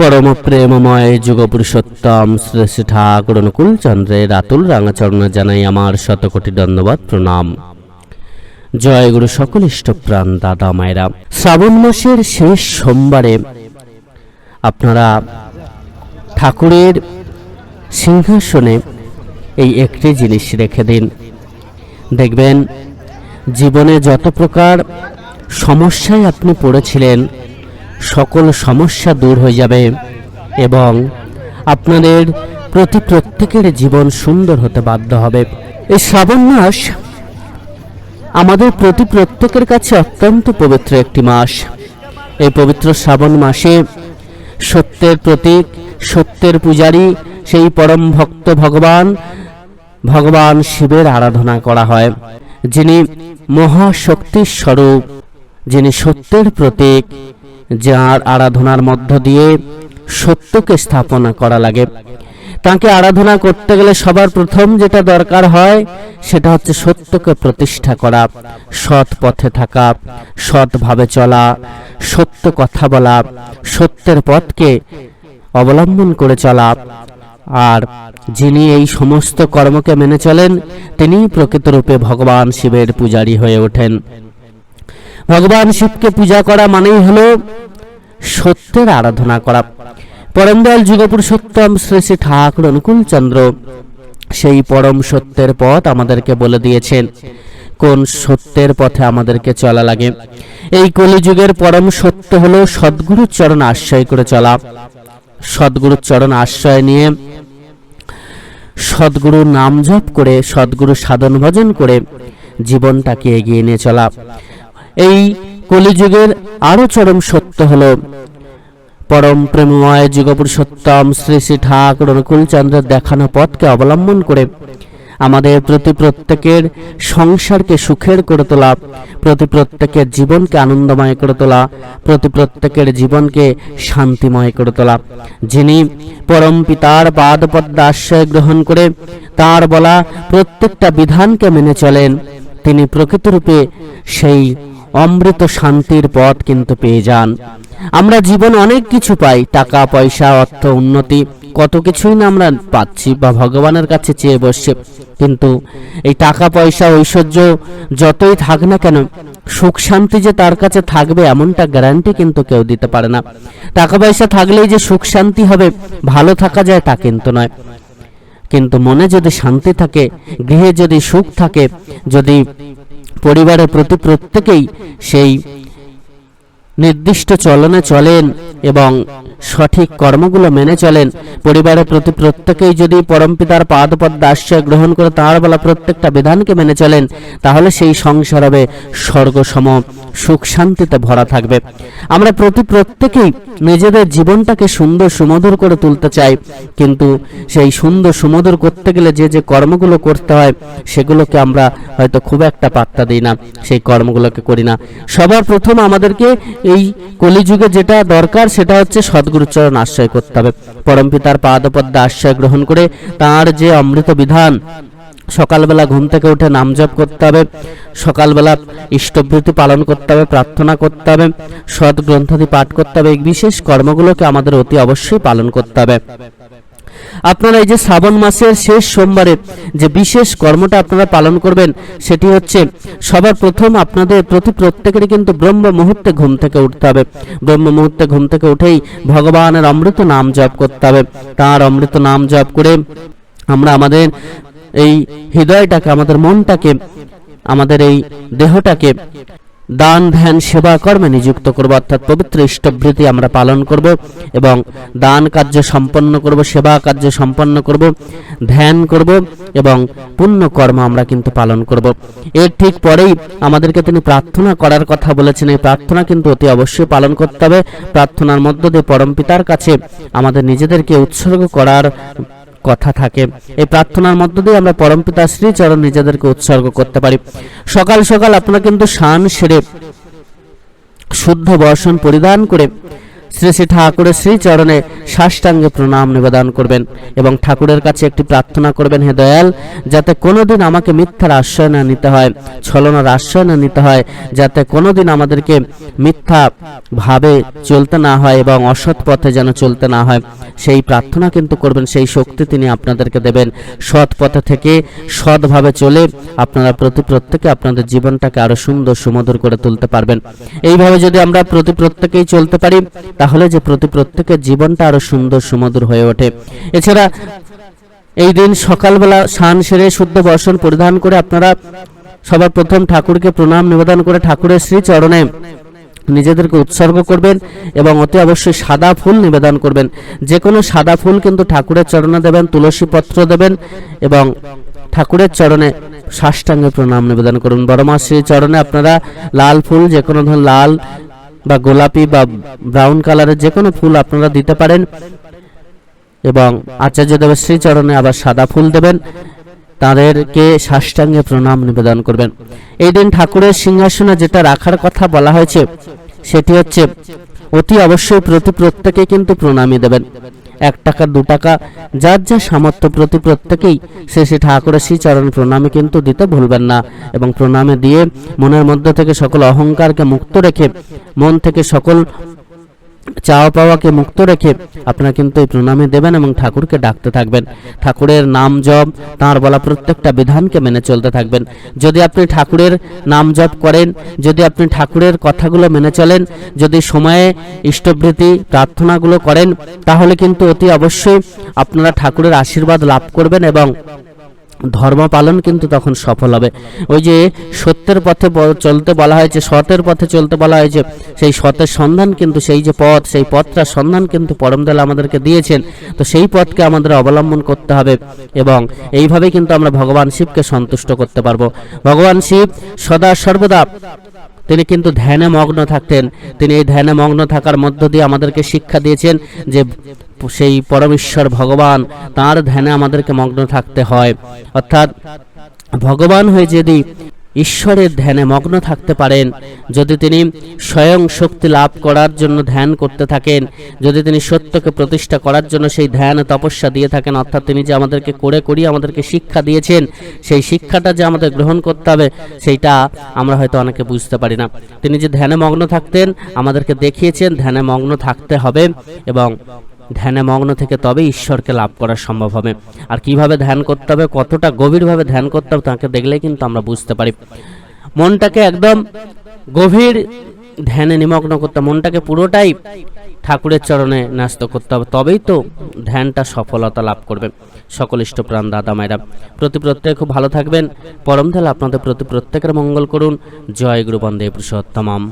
পরম প্রেমময় যুগপুরুষোত্তম শ্রী ঠাকুর অনুকূল চন্দ্রের আতুল রাঙাচরণ জানাই আমার শতকোটি ধন্যবাদ, প্রণাম। জয় গুরু সকল ইষ্টপ্রাণ দাদা মায়েরা। শ্রাবণ মাসের শেষ সোমবারে আপনারা ঠাকুরের সিংহাসনে এই একটি জিনিস রেখে দিন। দেখবেন, জীবনে যত প্রকার সমস্যায় আপনি পড়েছিলেন সকল সমস্যা দূর হয়ে যাবে এবং আপনাদের প্রতি প্রত্যেকের জীবন সুন্দর হতে বাধ্য হবে। এই শ্রাবণ মাস আমাদের প্রতি প্রত্যেকের কাছে অত্যন্ত পবিত্র একটি মাস। এই পবিত্র শ্রাবণ মাসে সত্যের প্রতীক, সত্যের পূজারী সেই পরম ভক্ত ভগবান ভগবান শিবের আরাধনা করা হয়, যিনি মহাশক্তির স্বরূপ, যিনি সত্যের প্রতীক। যার আরাধনার মধ্য দিয়ে সত্যকে স্থাপনা করা লাগে। তাকে আরাধনা করতে গেলে সবার প্রথম যেটা দরকার হয়, সেটা হচ্ছে সত্যকে প্রতিষ্ঠা করা, সৎ পথে থাকা, সৎভাবে চলা, সত্য কথা বলা, সত্যের পথকে অবলম্বন করে চলা। আর যিনি এই সমস্ত কর্মকে মেনে চলেন তিনি প্রকৃতরূপে ভগবান শিবের পূজারী হয়ে ওঠেন। ভগবান শিবকে পূজা করা মানেই হলো সত্যের আরাধনা করা। পরমদয়াল যুগপুরুষোত্তম শ্রী শ্রী ঠাকুর অনুকূল চন্দ্র সেই পরম সত্যের পথ আমাদেরকে বলে দিয়েছেন, কোন সত্যের পথে আমাদেরকে চলা লাগে। এই কলিযুগের পরম সত্য হলো সদ্গুরুর চরণ আশ্রয় করে চলা। সদ্গুরুর চরণ আশ্রয় নিয়ে সদ্গুরুর নাম জপ করে সদ্গুরু সাধন ভজন করে জীবনটাকে এগিয়ে নিয়ে চলা। এই কলিযুগের আরও চরম সত্য হলো। পরম প্রেমময় যুগপুরুষোত্তম শ্রী শ্রী ঠাকুর অনুকূল চন্দ্রের দেখানো পথকে অবলম্বন করে আমাদের প্রতি প্রত্যেকের সংসারকে সুখের করে তোলা, প্রতি প্রত্যেকের জীবনকে আনন্দময় করে তোলা, প্রতি প্রত্যেকের জীবনকে শান্তিময় করে তোলা। যিনি পরম পিতার পাদপদ্মা আশ্রয় গ্রহণ করে তার বলা প্রত্যেকটা বিধানকে মেনে চলেন, তিনি প্রকৃতরূপে সেই অমৃত শান্তির পথ কিন্তু পেয়ে যান। আমরা জীবন অনেক কিছু পাই, টাকা, পয়সা, অর্থ, উন্নতি, কত কিছুই না আমরা পাচ্ছি বা ভগবানের কাছে চেয়ে বসছে। কিন্তু এই টাকা, পয়সা, ঐশ্বর্য যতই থাক না কেন, সুখ, শান্তি যে তার কাছে থাকবে এমনটা গ্যারান্টি কিন্তু কেউ দিতে পারে না। টাকা, পয়সা থাকলেই যে সুখ, শান্তি হবে, ভালো থাকা যায় তা কিন্তু নয়। কিন্তু মনে যদি শান্তি থাকে, গৃহে যদি সুখ থাকে, যদি পরিবারের প্রতি প্রত্যেকেই সেই নির্দিষ্ট চলনে চলেন এবং সঠিক কর্মগুলো মেনে চলেন। পরিবারের প্রতি প্রত্যেকেই যদি পরমপিতার পাদপদ্ম আশ্রয় গ্রহণ করে তাঁর বলা প্রত্যেকটা বিধানকে মেনে চলেন, তাহলে সেই সংসার হবে স্বর্গসম। সুখ শান্তিতে ভরা থাকবে। আমরা প্রতি প্রত্যেকেই নিজেদের জীবনটাকে সুন্দর সুমধুর করে তুলতে চাই। কিন্তু সেই সুন্দর সুমধুর করতে গেলে যে যে কর্মগুলো করতে হয়, সেগুলোকে আমরা হয়তো খুব একটা পাত্তা দিই না। সেই কর্মগুলোকে করি না। সবার প্রথম আমাদেরকে এই কলিযুগে যেটা দরকার, সেটা হচ্ছে সদ্গুরুচরণ আশ্রয় করতে হবে। পরমপিতার পাদপদ্মা আশ্রয় গ্রহণ করে তার যে অমৃত বিধান সকালবেলা ঘুম থেকে উঠে নাম জপ করতে হবে, সকালবেলা ইষ্টবৃত্তি পালন করতে হবে, প্রার্থনা করতে হবে, সৎ গ্রন্থাদি পাঠ করতে হবে, এই বিশেষ কর্মগুলোকে আমাদের অতি অবশ্যই পালন করতে হবে। আপনারা এই যে শ্রাবণ মাসের শেষ সোমবারে যে বিশেষ কর্মটা আপনারা পালন করবেন, সেটি হচ্ছে সবার প্রথম আপনাদের প্রতি প্রত্যেকেরই কিন্তু ব্রহ্ম মুহূর্তে ঘুম থেকে উঠতে হবে। ব্রহ্ম মুহূর্তে ঘুম থেকে উঠেই ভগবানের অমৃত নাম জপ করতে হবে। তার অমৃত নাম জপ করে আমরা আমাদের এই হৃদয়টাকে, আমাদের মনটাকে, আমাদের এই দেহটাকে দান, ধ্যান, সেবা, কর্মে নিযুক্ত করব। অর্থাৎ পবিত্র ইষ্টবৃত্তি আমরা পালন করব এবং দান কার্য সম্পন্ন করব, সেবা কার্য সম্পন্ন করব, ধ্যান করব এবং পুণ্য কর্ম আমরা কিন্তু পালন করব। এর ঠিক পরেই আমাদেরকে তিনি প্রার্থনা করার কথা বলেছেন। এই প্রার্থনা কিন্তু অতি অবশ্যই পালন করতে হবে। প্রার্থনার মধ্য দিয়ে পরমপিতার কাছে আমাদের নিজেদেরকে উৎসর্গ করার কথা থাকে। এই প্রার্থনার মধ্য দিয়ে আমরা পরমপিতা শ্রীচরণ নিজেদেরকে উৎসর্গ করতে পারি। সকাল সকাল আপনারা কিন্তু স্নান সেরে, শুদ্ধ বর্ষণ পরিধান করে শ্রী শ্রী ঠাকুরের শ্রীচরণে সাষ্টাঙ্গে প্রণাম নিবেদন করবেন এবং ঠাকুরের কাছে একটি প্রার্থনা করবেন, হে দয়াল, যাতে কোনোদিন আমাকে মিথ্যার আশ্রয় না নিতে হয়, ছলনার আশ্রয় না নিতে হয়, যাতে কোনোদিন আমাদেরকে মিথ্যা ভাবে চলতে না হয় এবং অসৎ পথে যেন চলতে না হয়। সেই প্রার্থনা কিন্তু করবেন, সেই শক্তি তিনি আপনাদেরকে দেবেন। সৎ পথে থেকে সৎভাবে চলে আপনারা প্রতি প্রত্যেকে আপনাদের জীবনটাকে আরও সুন্দর সুমধুর করে তুলতে পারবেন। এইভাবে যদি আমরা প্রতি প্রত্যেকেই চলতে পারি তাহলে যে প্রতি প্রত্যেকের জীবনটা আরও সুন্দর সুমধুর হয়ে ওঠে। এছাড়া এই দিন সকালবেলা স্নান সেরে শুদ্ধ বর্ষণ পরিধান করে আপনারা সবার প্রথম ঠাকুরকে প্রণাম, নিবেদন করে ঠাকুরের শ্রী চরণে নিজেদেরকে উৎসর্গ করবেন এবং অতি অবশ্যই সাদা ফুল নিবেদন করবেন। যে কোনো সাদা ফুল কিন্তু ঠাকুরের চরণে দেবেন, তুলসী পত্র দেবেন এবং ঠাকুরের চরণে সাষ্টাঙ্গে প্রণাম নিবেদন করুন। বড়মা শ্রী চরণে আপনারা লাল ফুল যে কোনো ধরনের লাল বা গোলাপি বা ব্রাউন কালারের যে কোনো ফুল আপনারা দিতে পারেন এবং আচার্য দেবের শ্রীচরণে আবার সাদা ফুল দেবেন। তাদেরকে সাষ্টাঙ্গে প্রণাম নিবেদন করবেন। এই দিন ঠাকুরের সিংহাসনে যেটা রাখার কথা বলা হয়েছে, সেটি হচ্ছে অতি অবশ্যই প্রতি প্রত্যেকে কিন্তু প্রণামী দেবেন। এক টাকা, দু টাকা, যার যা সামর্থ্য প্রতি প্রত্যেকেই, সে সে ঠাকুরের শ্রীচরণ প্রণামে কিন্তু দিতে ভুলবেন না এবং প্রণামে দিয়ে মনের মধ্যে থেকে সকল অহংকারকে মুক্ত রেখে মন থেকে সকল চাওয়া পাওয়াকে মুক্ত রেখে আপনারা কিন্তু এই প্রণামে দেবেন এবং ঠাকুরকে ডাকতে থাকবেন। ঠাকুরের নাম জপ, তাঁর বলা প্রত্যেকটা বিধানকে মেনে চলতে থাকবেন। যদি আপনি ঠাকুরের নাম জপ করেন, যদি আপনি ঠাকুরের কথাগুলো মেনে চলেন, যদি সময়ে ইষ্টবৃত্তি, প্রার্থনাগুলো করেন, তাহলে কিন্তু অতি অবশ্যই আপনারা ঠাকুরের আশীর্বাদ লাভ করবেন এবং ধর্ম পালন কিন্তু তখন সফল হবে। ওই যে সত্যের পথে চলতে বলা হয়েছে সতের পথে চলতে বলা হয়েছে সেই সতের সন্ধান কিন্তু সেই যে পথ, সেই পথটার সন্ধান কিন্তু পরমদয়াল আমাদেরকে দিয়েছেন। তো সেই পথকে আমাদের অবলম্বন করতে হবে এবং এইভাবে কিন্তু আমরা ভগবান শিবকে সন্তুষ্ট করতে পারব। ভগবান শিব সদা সর্বদা তিনি কিন্তু ধ্যানে মগ্ন থাকতেন। তিনি এই ধ্যানে মগ্ন থাকার মধ্য দিয়ে আমাদেরকে শিক্ষা দিয়েছেন যে সেই পরমেশ্বর ভগবান, তার ধ্যানে আমাদেরকে মগ্ন থাকতে হয়। অর্থাৎ ভগবান হয়ে যদি ঈশ্বরের ধ্যানে মগ্ন থাকতে পারেন, যদি তিনি স্বয়ং শক্তি লাভ করার জন্য ধ্যান করতে থাকেন, যদি তিনি সত্যকে প্রতিষ্ঠা করার জন্য সেই ধ্যান তপস্যা দিয়ে থাকেন, অর্থাৎ তিনি যে আমাদেরকে করে করিয়ে আমাদেরকে শিক্ষা দিয়েছেন, সেই শিক্ষাটা যে আমাদের গ্রহণ করতে হবে, সেইটা আমরা হয়তো অনেকে বুঝতে পারি না। তিনি যে ধ্যানে মগ্ন থাকতেন, আমাদেরকে দেখিয়েছেন, ধ্যানে মগ্ন থাকতে হবে এবং ধ্যানে মগ্ন থেকে তবে ঈশ্বরকে লাভ করা সম্ভব হবে। আর কীভাবে ধ্যান করতে হবে, কতটা গভীরভাবে ধ্যান করতে হবে তাকে দেখলে কিন্তু আমরা বুঝতে পারি। মনটাকে একদম গভীর ধ্যানে নিমগ্ন করতে মনটাকে পুরোটাই ঠাকুরের চরণে ন্যস্ত করতে হবে, তবেই তো ধ্যানটা সফলতা লাভ করবে। সকল ইষ্টপ্রাণ দাদা মায়েরা, প্রতি প্রত্যেকে খুব ভালো থাকবেন। পরম আপনাদের প্রতি প্রত্যেকের মঙ্গল করুন। জয় গুরু বন্দে পুরুষোত্তমাম।